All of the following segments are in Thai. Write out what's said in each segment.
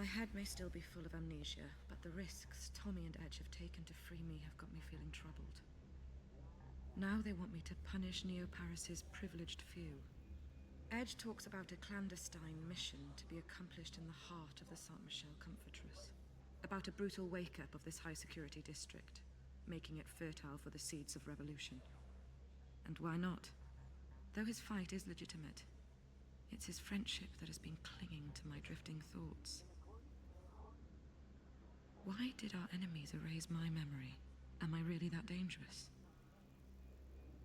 My head may still be full of amnesia, but the risks Tommy and Edge have taken to free me have got me feeling troubled. Now they want me to punish Neo Paris's privileged few. Edge talks about a clandestine mission to be accomplished in the heart of the Saint Michel Comfortress. About a brutal wake up of this high security district, making it fertile for the seeds of revolution. And why not? Though his fight is legitimate, it's his friendship that has been clinging to my drifting thoughts. Why did our enemies erase my memory? Am I really that dangerous?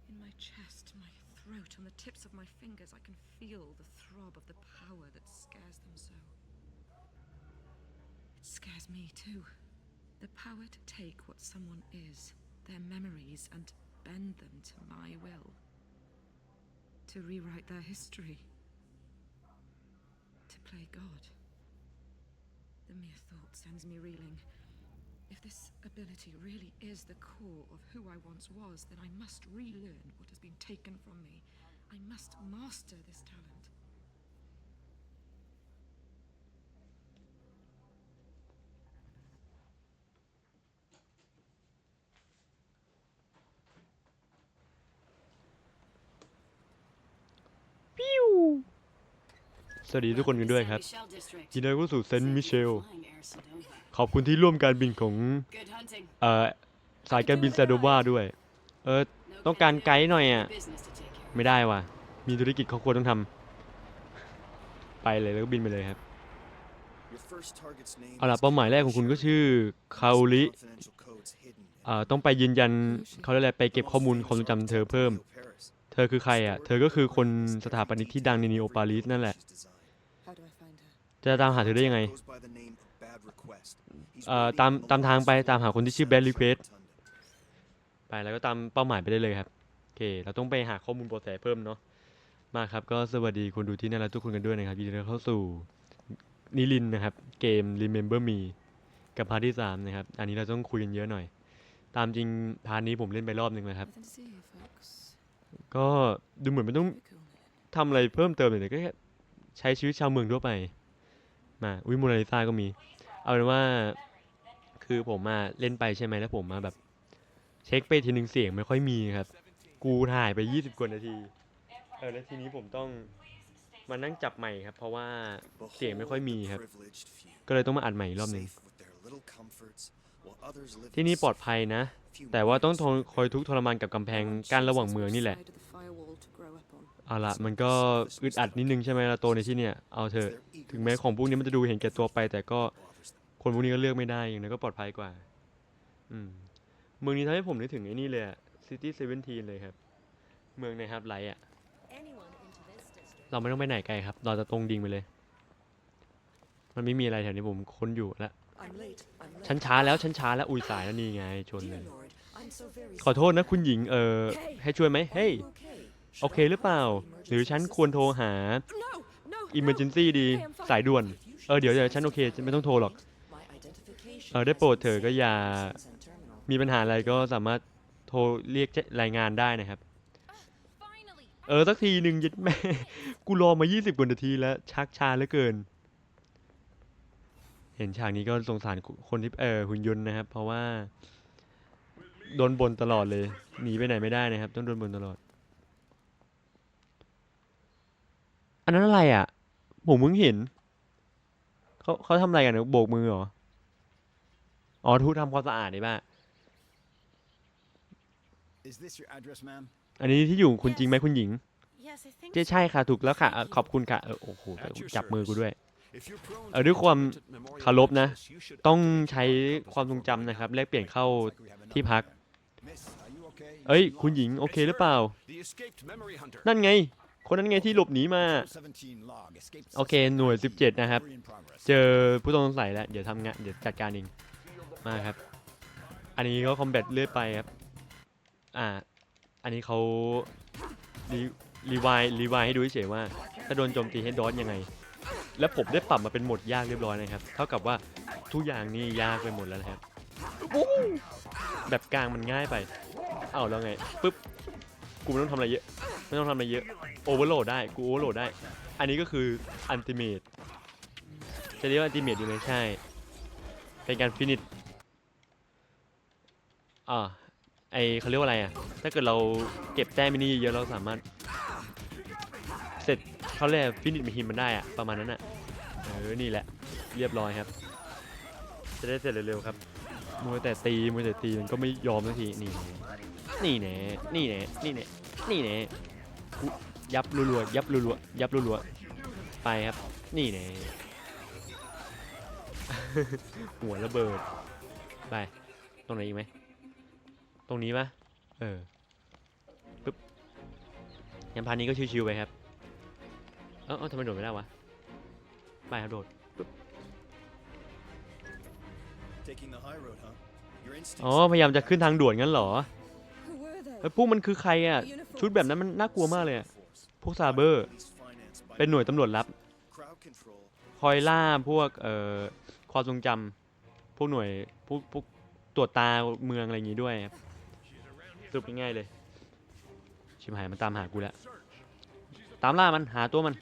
In my chest, my throat, on the tips of my fingers, I can feel the throb of the power that scares them so. It scares me too. The power to take what someone is, their memories, and bend them to my will. To rewrite their history. To play God. The mere thought sends me reeling. If this ability really is the core of who I once was, then I must relearn what has been taken from me. I must master this talent. วัสดีทุกคนกันด้วยครับยินดีต้อนรับเข้าสู่เซนต์มิเชล Good ขอบคุณที่ร่วมการบินของ hunting. เอ่อสายการบินซาโดวาด้วย เออต้องการไกด์หน่อยอะ Business to take care ไม่ได้ว่ะ มีธุรกิจครอบครัวต้องทำไปเลยแล้วก็บินไปเลยครับ เอาล่ะเป้าหมายแรกของคุณก็ชื่อคา u ลิเอ่อต้องไปยืนยันเขาเรียกอะไรไปเก็บข้อมูลความทรงจำเธอเพิ่ม เธอคือใครอะ เธอก็คือคนสถาปนิกที่ดังในนีโอปารีสนั่นแหละ จะตามหาเธอได้ยังไงเอ่อตามตามทางไปตามหาคนที่ชื่อ Bad Request ไปแล้วก็ตามเป้าหมายไปได้เลยครับโอเคเราต้องไปหาข้อมูลเบาะแสเพิ่มเนาะมาครับก็สวัสดีคนดูที่น่ารักทุกคนกันด้วยนะครับยินดีต้อนรับเข้าสู่นิลินทร์นะครับ เกม Remember Me กับพาร์ทที่3นะครับ อันนี้เราต้องคุยกันเยอะหน่อย ตามจริงพาร์ทนี้ผมเล่นไปรอบหนึ่งแล้วครับ Nothing to see here, folks. ก็ดูเหมือนมันต้อง Very cool. ทำอะไรเพิ่มเติมเลยแต่ก็แค่ใช้ชีวิตชาวเมืองทั่วไป มาอุ้ยโมนาลิซาก็มี เอาเป็นว่า คือผมมาเล่นไปใช่ไหมแล้วผมมาแบบ เช็คไปทีหนึ่งเสียงไม่ค่อยมีครับ กูถ่ายไปยี่สิบกว่านาทีเออแล้วทีนี้ผมต้องมานั่งจับใหม่ครับ เพราะว่าเสียงไม่ค่อยมีครับ ก็เลยต้องมาอัดใหม่อีกรอบหนึ่งที่นี่ปลอดภัยนะ แต่ว่าต้องทนคอยทุกข์ทรมานกับกำแพงกั้นระหว่างเมืองนี่แหละ Side of the firewall to grow up on. เอาละมันก็อึดอัดนิดนึงใช่ไหมเราโตในที่เนี่ยเอาเถอะถึงแม้ของพวกนี้มันจะดูเห็นแก่ตัวไป แต่ก็คนพวกนี้ก็เลือกไม่ได้อย่างนั้นก็ปลอดภัยกว่า อืมเมืองนี้ทำให้ผมนึกถึงไอ้นี่เลยอะซิตี้เซเวนทีเลยครับ เมืองในฮับไลท์อะ Anyone into this district เราไม่ต้องไปไหนไกลครับ เราจะตรงดิ่งไปเลย มันไม่มีอะไรแถวนี้ผมค้นอยู่ละ I'm late. I'm late. ฉันช้าแล้วฉันช้าแล้วอุ้ยสายแล้วนี่ไงชนเล Dear ย Lord, I'm so very ขอโทษนะคุณหญิงเออให้ช่วยไหมเฮ้ย Are you okay? โอเคหรือเปล่า หรือฉันควรโทรหา No, no, emergency ดี Okay, I'm fine. สายด่วน If you เออเดี๋ยว should เดี๋ยวฉันโอเคไม่ต้องโทรหรอก My identification เออได้โปรดเถอะก็อย่า license and terminal. มีปัญหาอะไรก็สามารถโทรเรียกแจ้งรายงานได้นะครับ finally เออสักทีหนึ่งยึดแม่ กูรอมา 20 กว่านาทีแล้ว ชักช้าเหลือเกิน เห็นฉากนี้ก็สงสารคนที่เออหุ่นยนต์นะครับ เพราะว่า โดนบนตลอดเลย หนีไปไหนไม่ได้นะครับ ต้องโดนบนตลอด อันนั้นอะไรอะ ผมเพิ่งเห็น เขาเขาทำอะไรกันนะโบกมือเหรอ อ๋อทุทำความสะอาดนี่ป่ะ Is this your address, ma'am? อันนี้ที่อยู่คุณจริงไหมคุณหญิง yes I think เจ๊ใช่ค่ะถูกแล้วค่ะเอ่อขอบคุณค่ะเออโอ้โหแต่จับมือกูด้วย If you're prone เออด้วยความ to memorial เคารพนะ access, you should ต้องใช้ความทรงจำนะครับแลกเปลี่ยนเข้า Looks like we have another ที่พัก there. Miss, are you okay? เอ้ย คุณหญิงโอเคหรือเปล่า The escaped memory hunter. นั่นไง คนนั้นไงที่หลบหนีมา โอเคหน่วย 17 นะครับ เจอผู้ต้องสงสัยแล้ว เดี๋ยวทำงานเดี๋ยวจัดการเองมาครับ อันนี้ก็คอมแบทเลื่อดไปครับ อ่า อันนี้เขารีรีวายรีวายให้ดูเฉยๆว่า ถ้าโดนโจมตีให้ดอนยังไง แล้วผมได้ปรับมาเป็นหมดยากเรียบร้อยนะครับ เท่ากับว่าทุกอย่างนี่ยากไปหมดแล้วนะครับ แบบกลางมันง่ายไป เอ้าแล้วไงปุ๊บ กูไม่ต้องทำอะไรเยอะ ไม่ต้องทำอะไรเยอะ โอเวอร์โหลดได้ กูโอเวอร์โหลดได้ อันนี้ก็คืออันติเมตจะเรียกว่าอัลติเมทดีไหมใช่ เป็นการฟินิชอ่าไอเขาเรียกว่าอะไรอะ ถ้าเกิดเราเก็บแต้มมินิเยอะเราสามารถ เสร็จเขาเรียกฟินิชมิฮิมมันได้อะ ประมาณนั้นอะ เออ นี่แหละ เรียบร้อยครับ จะได้เสร็จเร็วๆครับมัวแต่ตีมัวแต่ตีมันก็ไม่ยอมสักที นี่นี่แน่นี่แน่นี่แน่นี่แน่ ยยับรัวๆยับรัวๆยับรัวๆไปครับ นี่แน่หัวระเบิด ไป ตรงไหนอีกไหม ตรงนี้ปะเออปึ๊บยันพานนี้ก็ชิวๆไปครับ เอ้าเอ้าทำไมโดดไม่ได้วะ ไปครับโดด Taking the high road, huh? Your instincts อ๋อ พยายามจะขึ้นทางด่วนงั้นเหรอ Who were they? เอ้ยพวกมันคือใครอะ Uniforms. ชุดแบบนั้นมันน่ากลัวมากเลยอะ force, พวกซาเบอร์ เป็นหน่วยตำรวจลับ คอยล่าพวกเอ่อความทรงจำพวกหน่วยพวกพวกตรวจตาเมืองอะไรอย่างงี้ด้วยครับสรุปง่ายๆเลย ชิมหายมันตามหากูแล้ว ตามล่ามันหาตัวมัน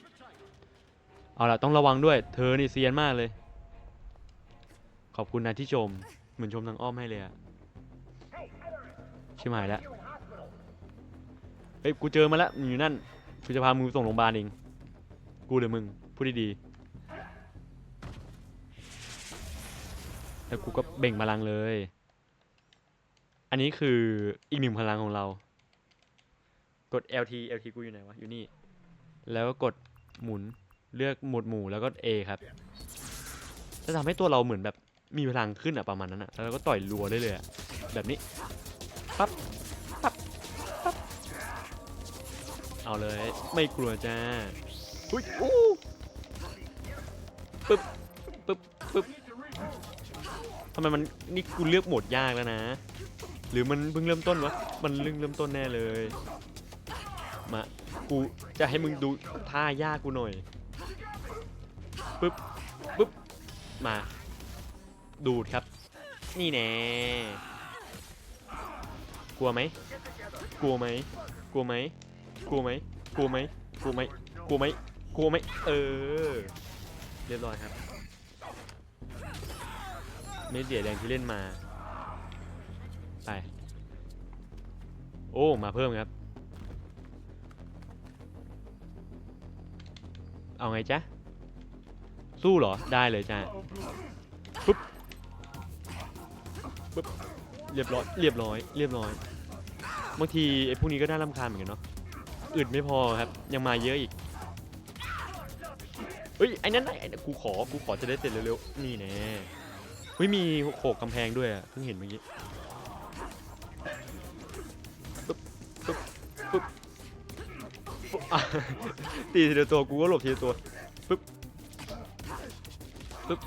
เอาละต้องระวังด้วย เธอนี่เซียนมากเลย ขอบคุณนะที่ชม เหมือนชมทางอ้อมให้เลยอะชิมหายแล้ว เฮ้ย กูเจอมาแล้วมันอยู่นั่น กูจะพามึงส่งโรงพยาบาลเอง กูหรือมึง พูดดีๆ แล้วกูก็เบ่งพลังเลย อันนี้คืออีกหนึ่งพลังของเรา กด LT LT กูอยู่ไหนวะ อยู่นี่ แล้วก็กดหมุน เลือกหมวดหมู่แล้วก็ A ครับ จะทำให้ตัวเราเหมือนแบบมีพลังขึ้นอะประมาณนั้นอะแล้วเราก็ต่อยรัวได้เลยอะแบบนี้ ปั๊บปั๊บ เอาเลยไม่กลัวจ้าอุ้ยอู้ปึ๊บปึ๊บปึ๊บทำไมมันนี่กูเลือกโหมดยากแล้วนะ หรือมันเพิ่งเริ่มต้นวะมันเริ่มเริ่มต้นแน่เลยมากูจะให้มึงดูท่ายากกูหน่อยปึ๊บปึ๊บมา ดูดครับ นี่แน่กลัวไหมกลัวไหมกลัวไหม กลัวไหมกลัวไหมกลัวไหมกลัวไหมกลัวไหมเออ เรียบร้อยครับไม่เสียแรงที่เล่นมา ไป โอ้ มาเพิ่มครับ เอาไงจ๊ะ สู้เหรอ ได้เลยจ้าปุ๊บ ปุ๊บ เรียบร้อย เรียบร้อย เรียบร้อย บางทีไอ้พวกนี้ก็น่ารำคาญเหมือนกันเนาะ อึดไม่พอครับ ยังมาเยอะอีกเฮ้ยไอ้นั่นไอ้นั่นกูขอกูขอจะได้เสร็จเร็วๆนี่แน่เฮ้ยมีโขกกำแพงด้วยอะเพิ่งเห็นเมื่อกี้ปึ๊บปึ๊บปึ๊บตีทีละตัวกูก็หลบทีละตัวปึ๊บปึ๊บ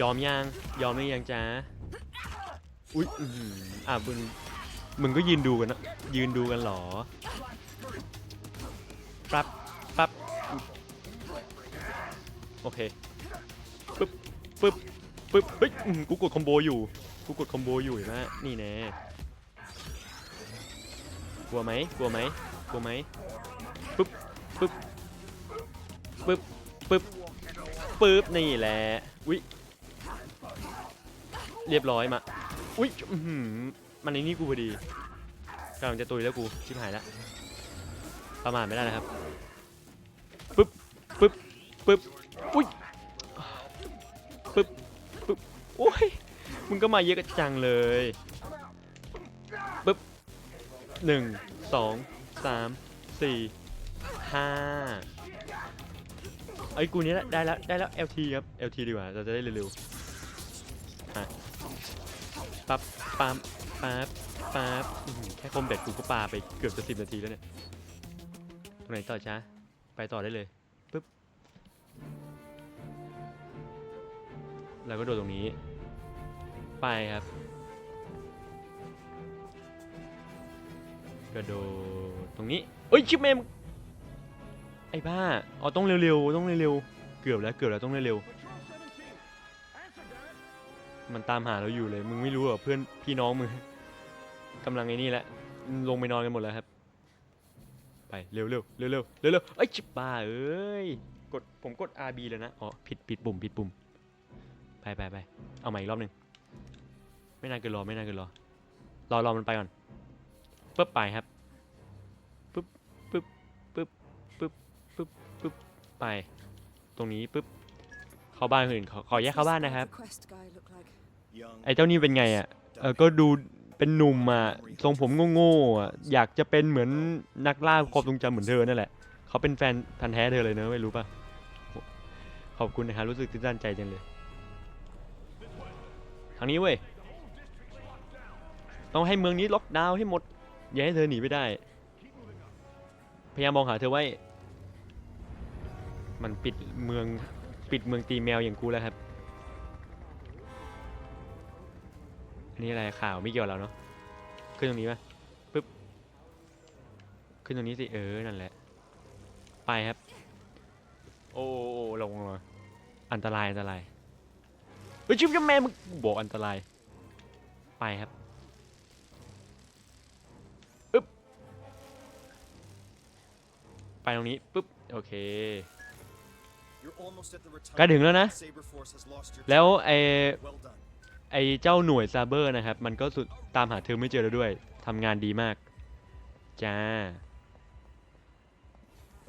ยอมยังยอมหรือยังจ้า อุ๊ยอื้อหืออะมึงมึงก็ยืนดูกันนะยืนดูกันเหรอปั๊บปั๊บอุ๊ยโอเคปึ๊บปึ๊บปึ๊บเฮ้ยอื้อหือกูกดคอมโบอยู่กูกดคอมโบอยู่เห็นไหมนี่แน่กลัวไหมกลัวไหมกลัวไหมปึ๊บปึ๊บปึ๊บปึ๊บปึ๊บนี่แหละอุ๊ยเรียบร้อยมา อุ๊ยอื้อหือมันในนี่กูพอดีกำลังจะตุยแล้วกูชิบหายแล้วประมาทไม่ได้นะครับปึ๊บปึ๊บปึ๊บอุ๊ยปึ๊บปึ๊บโอ้ยมึงก็มาเยอะกันจังเลยปึ๊บหนึ่งสองสามสี่ห้าไอ้กูนี้ได้แล้วได้แล้ว LT ครับ LT ดีกว่าเราจะได้เร็วๆ ปั๊บปั๊บปั๊บอื้อหือแค่คอมแบทกูก็ปาไปเกือบจะสิบนาทีแล้วเนี่ยตรงไหนต่อจ้าไปต่อได้เลยปึ๊บแล้วก็โดดตรงนี้ ไปครับ กระโดดตรงนี้เอ้ยชิปเมมไอ้บ้าอ๋อต้องเร็วๆต้องเร็วๆเกือบแล้วเกือบแล้วต้องเร็วๆ มันตามหาเราอยู่เลย มึงไม่รู้เหรอเพื่อนพี่น้องมึงกำลังไอ้นี่แหละ ลงไปนอนกันหมดแล้วครับ ไปเร็วเร็วเร็วเร็วเร็วเร็วเอ้ชิบบ้าเอ้ย กดผมกด RB เลยนะ อ๋อผิดผิดปุ่มผิดปุ่ม ไปไปไปเอาใหม่อีกรอบหนึ่งไม่นานเกินรอไม่นานเกินรอ รอรอมันไปก่อนปึ๊บไปครับปึ๊บปึ๊บปึ๊บปึ๊บปึ๊บปึ๊บไป ตรงนี้ปึ๊บ เข้าบ้านคนอื่นขอขอแยกเข้าบ้านนะครับ The quest guy look like? Young. ไอ้เจ้านี่เป็นไงอะเออก็ดูเป็นหนุ่มอะทรงผมโง่ๆอะอยากจะเป็นเหมือนนักล่าความทรงจำเหมือนเธอนั่นแหละเขาเป็นแฟนพันธุ์แท้เธอเลยเนอะไม่รู้ป่ะขอบคุณนะครับรู้สึกตื้นตันใจจังเลยทางนี้เว้ยต้องให้เมืองนี้ล็อกดาวน์ให้หมด อย่าให้เธอหนีไปได้ พยายามมองหาเธอไว้ มันปิดเมือง ปิดเมืองตีแมวอย่างกูแล้วครับ อันนี้อะไรข่าวไม่เกี่ยวเราเนาะ ขึ้นตรงนี้ป่ะปึ๊บ ขึ้นตรงนี้สิเออ นั่นแหละ ไปครับ โอ้โอ้ลงมาอันตรายอันตรายเฮ้ยชิบจะแม่มึงบอกอันตราย ไปครับอึ๊บ ไปตรงนี้ ปึ๊บ โอเค ใกล้ถึงแล้วนะ Saber Force has lost your แล้ว tower. ไอ Well done. ไอเจ้าหน่วยซาเบอร์นะครับ มันก็สุดตามหาเธอไม่เจอแล้วด้วยทำงานดีมาก จ้า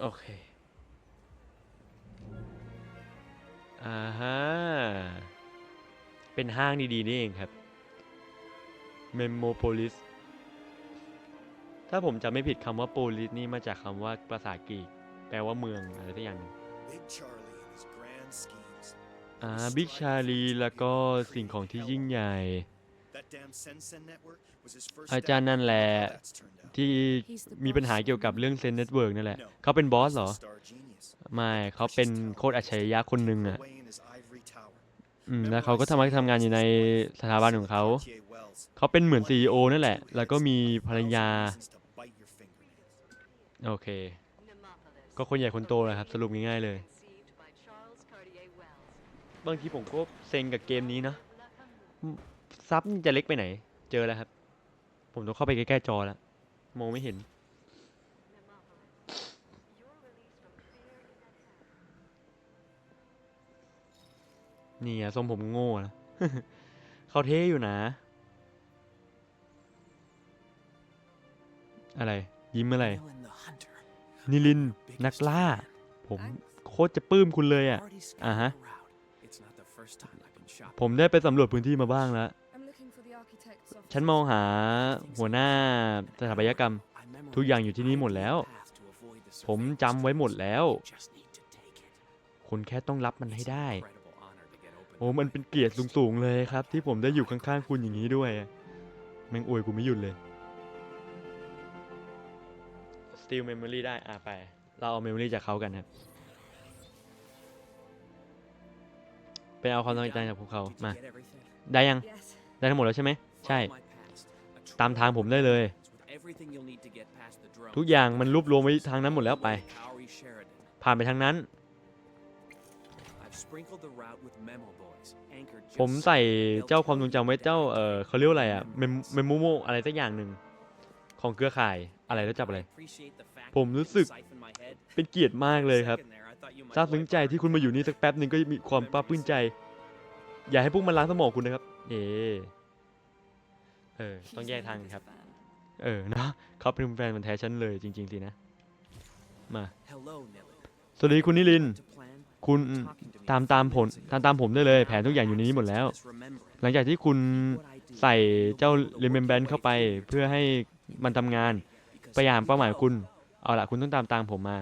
โอเค อ่าฮะ เป็นห้างดีๆนี่เองครับ Memopolis ถ้าผมจำไม่ผิดคำว่าโปลิสนี่มาจากคำว่าภาษากรีก แปลว่าเมืองอะไรสักอย่างหนึ่ง อ่าบิ๊กชาลีแล้วก็สิ่งของที่ยิ่งใหญ่ อาจารย์นั่นแหละที่มีปัญหาเกี่ยวกับเรื่องเซนเน็ตเวิร์กนั่นแหละ เขาเป็นบอสเหรอ ไม่เขาเป็นโคตรอัจฉริยะคนหนึ่งอะอืมแล้วเขาก็ทำงานทำงานอยู่ในสถาบันของเขา เขาเป็นเหมือน CEO นั่นแหละ แล้วก็มีภรรยา โอเค ก็คนใหญ่คนโตแหละครับ สรุปง่ายๆเลย บางทีผมก็เซ็งกับเกมนี้นะซับจะเล็กไปไหน เจอแล้วครับ ผมต้องเข้าไปใกล้ๆจอแล้วมองไม่เห็น นี่อะทรงผมโง่นะเขาเท่อยู่นะ อะไร ยิ้มอะไร นิลิน นักล่า ผมโคตรจะปลื้มคุณเลยอะ Already scouted Uh-huh. the ผมได้ไปสำรวจพื้นที่มาบ้างแล้ว I'm looking for the architect's office. ฉันมองหาหัวหน้าสถาปัตยกรรม I memorized ทุกอย่างอยู่ที่นี่หมดแล้ว the path to avoid the ผม surveillance. จำไว้หมดแล้ว Just need to take it. คุณแค่ต้องรับมันให้ It's an ได้ incredible honor to get open โอ้ to มัน my เป็นเกียรติ closest สูงๆเลยครับ ที่ผมได้อยู่ข้างๆคุณอย่างนี้ด้วยอะแม่งอวยกูไม่หยุดเลย Steal Memory ได้ อะไป เราเอา Memory จากเขากันครับ ไปเอาความตั้งใจจากพวกเขา Did you มา get everything? ได้ยัง Yes. ได้ทั้งหมดแล้วใช่ไหม ใช่ Follow my past. A ตามทางผมได้เลย with everything you'll need to get past the drones. ทุกอย่างมันรวบรวมไว้ทางนั้นหมดแล้วไป Cowrie Sheridan. ผ่านไปทางนั้น I've sprinkled the route with memo boys, anchored ผม just ใส่ so เจ้าความทรงจำไว้เจ้า เออเขาเรียกว่าอะไรอะเมมเมมโมโมอะไรสักอย่างหนึ่ง ของเครือข่ายอะไรแล้วจับอะไร appreciate the fact ผม that you รู้สึก didn't siphon my head. เป็นเกียรติมากเลยครับ Second there, I thought you might ซาบซึ้ง wipe ใจ our ที่คุณมาอยู่นี่สักแป๊บหนึ่งก็มีความปลาบปลื้มใจ อย่าให้พวกมันล้างสมองคุณนะครับ เอเออ ต้อง He's แย my กทาง biggest ครับ fan. เออเนอะเขาเป็นแฟนมันธุ์แท้ฉันเลยจริง ๆ สินะ มา Hello, Nelly. สวัสดีคุณนิลินทร์ To plan, คุณ talking to me ตาม a few ตามผล minutes ago. ตามตามผมได้เลย แผนทุกอย่างอยู่ในนี้หมดแล้ว Just remember it. หลังจากที่คุณ What I do, ใส่ you'll เจ้า be able to work your remembrance way เข้าไป through your เพื่อให้ time. มันทำงาน Because ไปยาม if เป้าหมาย you คุณ go, เอาล่ะคุณต้องตามตามผมมา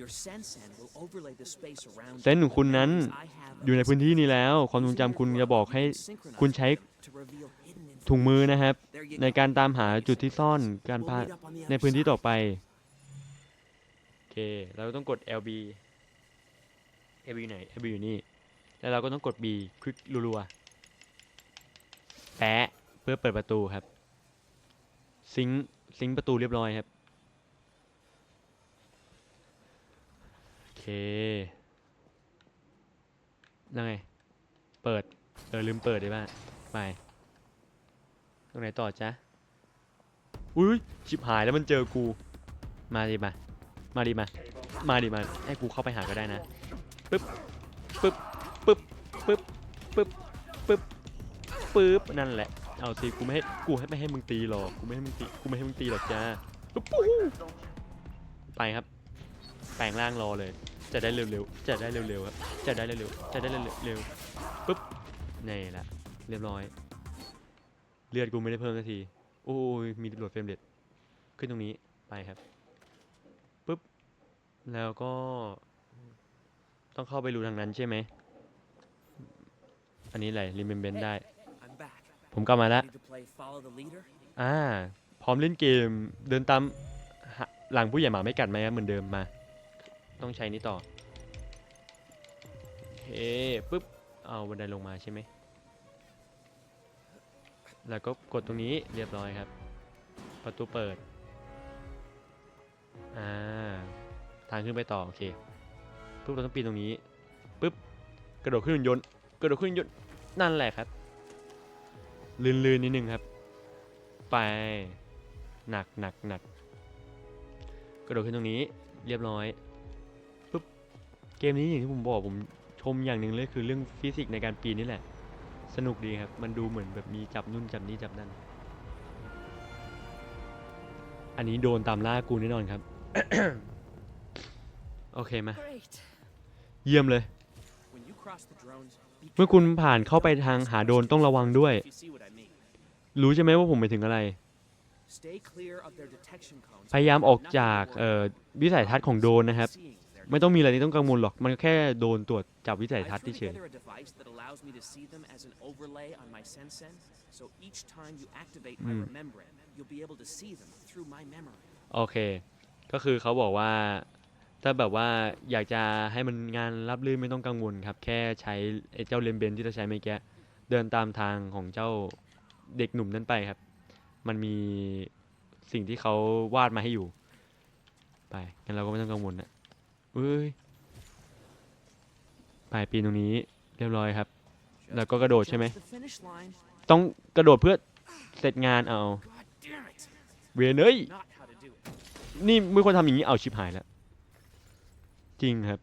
your Sensen will overlay the space around เซนส์ของคุณนั้น you. I have อยู่ใน a พื้นที่นี้แล้ว ความทรง Using จำคุณ network, จะบอก you ให้ can synchronize คุณใช้ to reveal hidden ถุงมือนะครับ There you ใน go. การตามหาจุดที่ซ่อนการ We'll พา meet up on the ใน other พื้นที่ side. ต่อไป โอเค เราต้องกด LB LB อยู่ไหน LB อยู่นี่ แล้วเราก็ต้องกด B คลิกรัวๆแปะเพื่อเปิดประตูครับ ซิงซิงประตูเรียบร้อยครับ โอเคแล้วไง เปิด เออลืมเปิดได้ป่ะไป ตรงไหนต่อจ๊ะ อุ้ยชิบหายแล้วมันเจอกู มาดิมา มาดิมา มาดิมา ให้กูเข้าไปหาก็ได้นะ ปึ๊บ ปึ๊บ ปึ๊บ ปึ๊บ ปึ๊บ ปึ๊บ ปึ๊บ นั่นแหละ เอาสิกูไม่ให้กูให้ไม่ให้มึงตีหรอกกูไม่ให้มึงตีกูไม่ให้มึงตีหรอกจ้าปึ๊บไปครับ แปลงร่างรอเลย จะได้เร็วๆจะได้เร็วๆครับจะได้เร็วๆจะได้เร็วๆปึ๊บนี่แหละเรียบร้อย เลือดกูไม่ได้เพิ่มสักทีโอ้ยมีโหลดเฟรมเรทขึ้นตรงนี้ไปครับปึ๊บแล้วก็ ต้องเข้าไปรูทางนั้นใช่ไหมอันนี้อะไรรีเมมเบนได้ ผมกลับมาแล้ว Ready to play follow the leader? อ่า พร้อมเล่นเกม เดินตามหาหลังผู้ใหญ่หมาไม่กัดไหมครับเหมือนเดิมมา ต้องใช้นี้ต่อโอเคปึ๊บ เอาบันไดลงมาใช่ไหม แล้วก็กดตรงนี้เรียบร้อยครับ ประตูเปิด อ่า ทางขึ้นไปต่อ โอเคปึ๊บเราต้องปีนตรงนี้ปึ๊บ กระโดดขึ้นหุ่นยนต์ กระโดดขึ้นหุ่นยนต์ นั่นแหละครับ ลื่นๆนิดนึงครับ ไปหนักหนักหนักกระโดดขึ้นตรงนี้เรียบร้อยปุ๊บเกมนี้อย่างที่ผมบอกผมชมอย่างหนึ่งเลยคือเรื่องฟิสิกส์ในการปีนนี่แหละ สนุกดีครับ มันดูเหมือนแบบมีจับนู่นจับนี่จับนั่น อันนี้โดนตามล่ากูแน่นอนครับ โอเคมา Great. เยี่ยมเลย When you cross the drones, be เมื่อคุณผ่านเข้าไปทางหาโดรนต้องระวังด้วย if you see what I mean. รู้ใช่ไหมว่าผมหมายถึงอะไร Stay clear of their detection cones. พยายามออกจากเอ่อวิสัยทัศน์ของโดรนนะครับ Seeing their ไม่ต้องมีอะไรที่ต้องกังวลหรอก มันก็แค่โดนตรวจจับวิสัย I ทัศน์ threw ที่เฉย together a device that allows me to see them as an overlay on my Sensen, so each time you activate my Hmm. remembrance, you'll be able to see them through my memory. โอเค ก็คือเขาบอกว่า ถ้าแบบว่าอยากจะให้มันงานรับรื่นไม่ต้องกังวลครับ แค่ใช้ไอ้เจ้าเลมเบนที่เราใช้เมื่อกี้เดินตามทางของเจ้าเด็กหนุ่มนั้นไปครับ มันมีสิ่งที่เขาวาดมาให้อยู่ ไปงั้นเราก็ไม่ต้องกังวลนะเอ้ยไปปีนตรงนี้เรียบร้อยครับ แล้วก็กระโดดใช่ไหม ต้องกระโดดเพื่อเสร็จงานเอา เวยนเอ้ย นี่ไม่ควรทำอย่างนี้เอาชิบหายแล้ว จริงครับ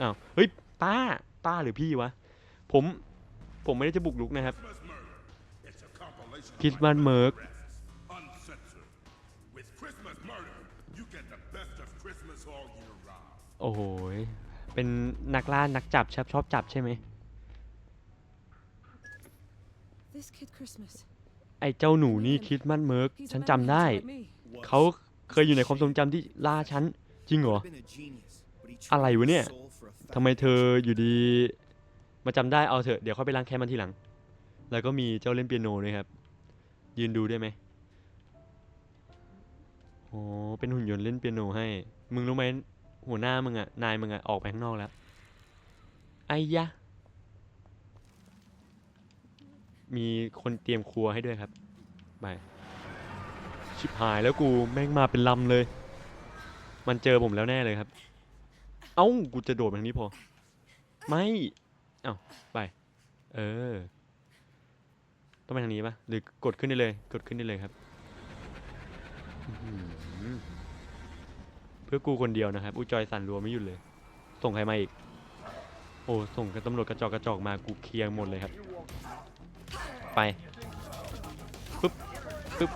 อ้าวเฮ้ยป้าป้าหรือพี่วะ ผมผมไม่ได้จะบุกลุกนะครับ It's a compilation of คริสต์มาสเมิร์ก uncensored. With Christmas murder, you get the best of Christmas all year round. โอ้โหยเป็นนักล่านักจับชอบชอบจับใช่ไหม This kid Christmas. ไอ้เจ้าหนูนี่คริสต์มาสเมิร์ก He's a ฉัน man จำได้ like me. เขาเคยอยู่ในความทรงจำที่ล่าฉัน จริงเหรอ Been a genius, but he อะไร traded วะ his เนี่ย soul for a ทำไม fat เธออยู่ดี มาจำได้เอาเถอะ เดี๋ยวค่อยไปล้างแค้นมันทีหลัง แล้วก็มีเจ้าเล่นเปียโนด้วยครับ ยืนดูได้ไหมโอ้เป็นหุ่นยนต์เล่นเปียโนให้ มึงรู้ไหมหัวหน้ามึงอะนายมึงอะออกไปข้างนอกแล้ว ไอ้ยะ มีคนเตรียมครัวให้ด้วยครับ ไป ชิบหายแล้วกูแม่งมาเป็นลำเลย มันเจอผมแล้วแน่เลยครับ เอ้า กูจะโดดไปทางนี้พอ ไม่ เอ้า ไป เออ ต้องไปทางนี้ปะหรือกดขึ้นได้เลย กดขึ้นได้เลยครับ เพื่อกูคนเดียวนะครับ อุจอยสั่นรัวไม่หยุดเลย ส่งใครมาอีก โอ้ ส่งกับตำรวจกระจอกกระจอกมา กูเคลียร์หมดเลยครับ ไป ปึ๊บ ปึ๊บ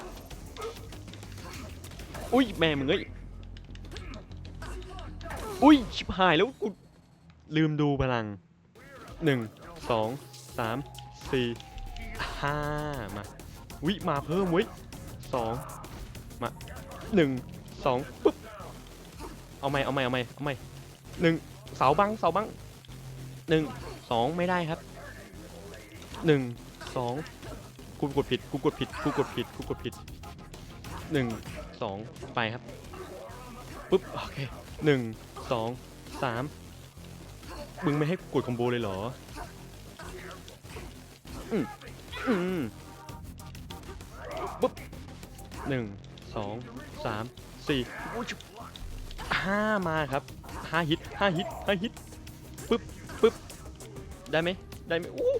อุ้ย แม่มึงเอ้ย อุ้ยชิบหายแล้วกูลืมดูพลังหนึ่งสองสามสี่ห้ามาวิมาเพิ่มเว้ยสองมาหนึ่งสองปุ๊บเอาใหม่เอาใหม่เอาใหม่เอาใหม่หนึ่งเสาบังเสาบังหนึ่งสองไม่ได้ครับหนึ่งสองกูกดผิดกูกดผิดกูกดผิดกูกดผิดหนึ่งสองไปครับปุ๊บโอเคหนึ่ง สองสามมึงไม่ให้กดคอมโบเลยเหรอ อืมอืมปุ๊บหนึ่งสองสามสี่ห้ามาครับห้าฮิตห้าฮิตห้าฮิตปุ๊บปุ๊บได้ไหมได้ไหมอู้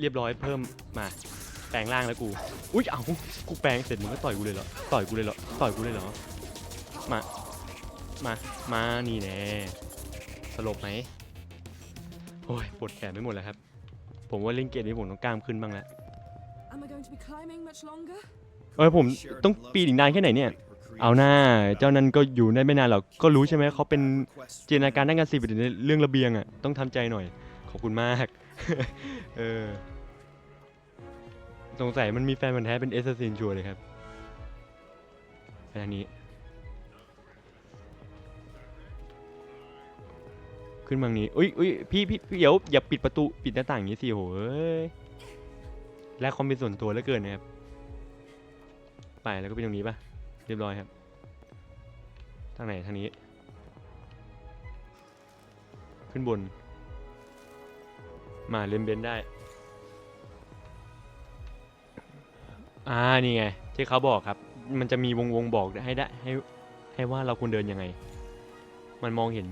เรียบร้อยเพิ่มมาแปลงร่างแล้วกู อุ้ยเอากูแปลงเสร็จมึงก็ต่อยกูเลยเหรอ ต่อยกูเลยเหรอ ต่อยกูเลยเหรอ มา มา มานี่แน่สลบไหมโอ้ยปวดแขนไปหมดแล้วครับ ผมว่าเล่นเกมนี้ผมต้องกล้ามขึ้นบ้างแล้ว Am I going to be climbing much longer? เอ้ยผม Sheridan ต้อง loves ปีนอีกนานแค่ไหนเนี่ย to recreate เอาหน้าเจ้านั้นก็อยู่ได้ไม่นานหรอก ก็รู้ใช่ไหมเขาเป็น quest จินตนาการด้านการสืบในเรื่องระเบียงอะ ต้องทำใจหน่อย ขอบคุณมาก เออ สงสัยมันมีแฟนมันธุ์แท้เป็นเอสซินชัวร์เลยครับไปทางนี้ ขึ้นมางนี้อุ้ยอุ้ยพี่พี่พี่เดี๋ยวอย่าปิดประตูปิดหน้าต่างอย่างนี้สิโหเอ้ยแลกความเป็นส่วนตัวเหลือเกินนะครับ ไปแล้วก็ไปตรงนี้ปะเรียบร้อยครับ ทางไหนทางนี้ ขึ้นบน มาเลนเบนได้ อ่านี่ไงที่เขาบอกครับ มันจะมีวงวงบอกให้ได้ให้ให้ว่าเราควรเดินยังไง มันมองเห็น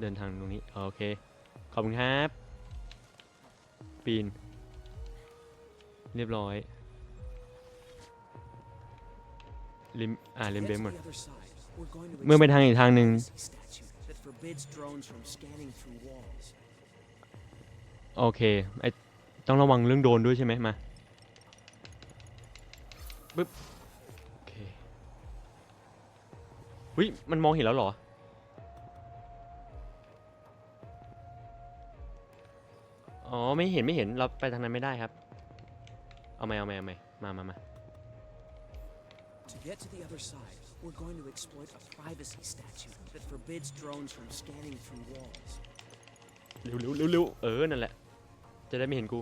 เดินทางตรงนี้ โอเค ขอบคุณครับ ปีน เรียบร้อยลิมอ่าเลน Get เบน to หมดเมื่อไปทางอีกทางหนึ่งโอเคไอต้องระวังเรื่องโดนด้วยใช่ไหมมาปึ๊บโอเควิมันมองเห็นแล้วเหรอ อ๋อไม่เห็นไม่เห็นเราไปทางนั้นไม่ได้ครับ เอาไหมเอาไหมเอาไหมมามามา To get to the other side, we're going to exploit a privacy statute that forbids drones from scanning through walls. เร็วเร็วเร็วเร็วเออนั่นแหละ จะได้ไม่เห็นกู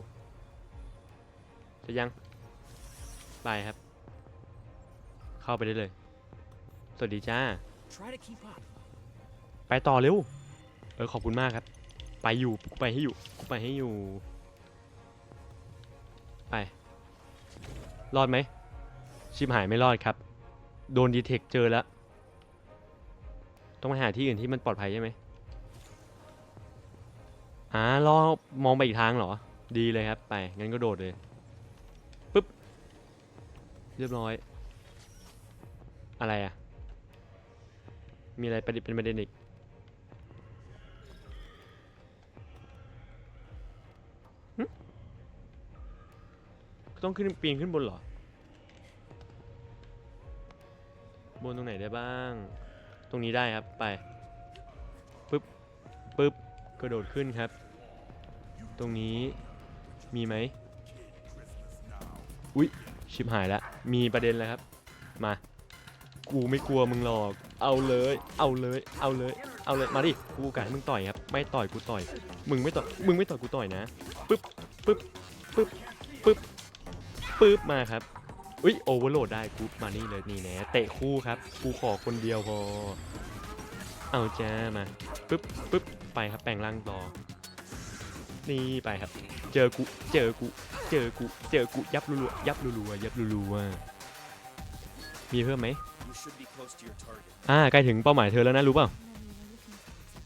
จะยังไปครับ เข้าไปได้เลย สวัสดีจ้า Try to keep up. ไปต่อเร็ว เออขอบคุณมากครับ ไปอยู่กูไปให้อยู่กูไปให้อยู่ ไป รอดไหม ชิบหายไม่รอดครับ โดนดีเทคเจอแล้ว ต้องไปหาที่อื่นที่มันปลอดภัยใช่ไหมอ่ารอมองไปอีกทางเหรอ ดีเลยครับ ไป งั้นก็โดดเลย ปึ๊บ เรียบร้อย อะไรอะมีอะไรประเด็นเป็นประเด็นอีก ต้องขึ้นปีนขึ้นบนเหรอ บนตรงไหนได้บ้าง ตรงนี้ได้ครับไปปึ๊บปึ๊บกระโดดขึ้นครับ ตรงนี้มีไหมอุ๊ยชิบหายแล้วมีประเด็นแล้วครับ มา กูไม่กลัวมึงหรอก เอาเลย เอาเลย เอาเลย เอาเลย มาดิ กูกะให้มึงต่อยครับ ไม่ต่อยกูต่อย มึงไม่ต่อย มึงไม่ต่อยกูต่อยนะ ปึ๊บ ปึ๊บ ปึ๊บ ปึ๊บ ปึ๊บมาครับอุ้ยโอเวอร์โหลดได้กูมานี่เลยนี่แน่เตะคู่ครับกูขอคนเดียวพอ เอาจ้ามาปึ๊บปึ๊บไปครับแปลงร่างต่อ นี่ไปครับ เจอกูเจอกูเจอกูเจอกูยับรัวยับรัวยับรัวมีเพิ่มไหมอ่าใกล้ถึงเป้าหมายเธอแล้วนะรู้เปล่า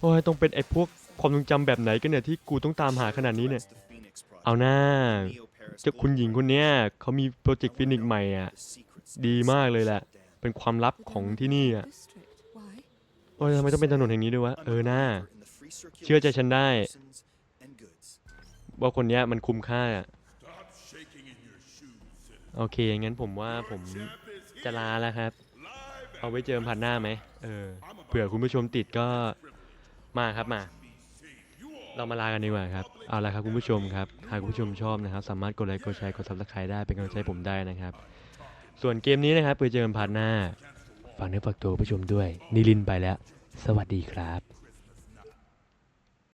โอ้ยต้องเป็นไอ้พวกความทรงจำแบบไหนกันเนี่ยที่กูต้องตามหาขนาดนี้เนี่ย เอาหน้า เจ้าคุณหญิงคนเนี้ยเขามีโปรเจกต์ฟินิกใหม่อะ ดีมากเลยแหละ เป็นความลับของที่นี่อะโอ้ยทำไมต้องเป็นถนนแห่งนี้ด้วยวะ เออหน้า เชื่อใจฉันได้ ว่าคนเนี้ยมันคุ้มค่าอะโอเค งั้นผมว่าผมจะลาแล้วครับ เอาไว้เจอพันหน้าไหม เออ เผื่อคุณผู้ชมติดก็มาครับมา เรามาลากันดีกว่าครับ เอาละครับคุณผู้ชมครับ หากคุณผู้ชมชอบนะครับ สามารถกดไลค์ กดแชร์ กดซับสไคร้ได้ เป็นกำลังใจผมได้นะครับ ส่วนเกมนี้นะครับไปเจอกันพาร์ทหน้า ฝากเนื้อฝากตัวผู้ชมด้วย นิลินไปแล้ว สวัสดีครับ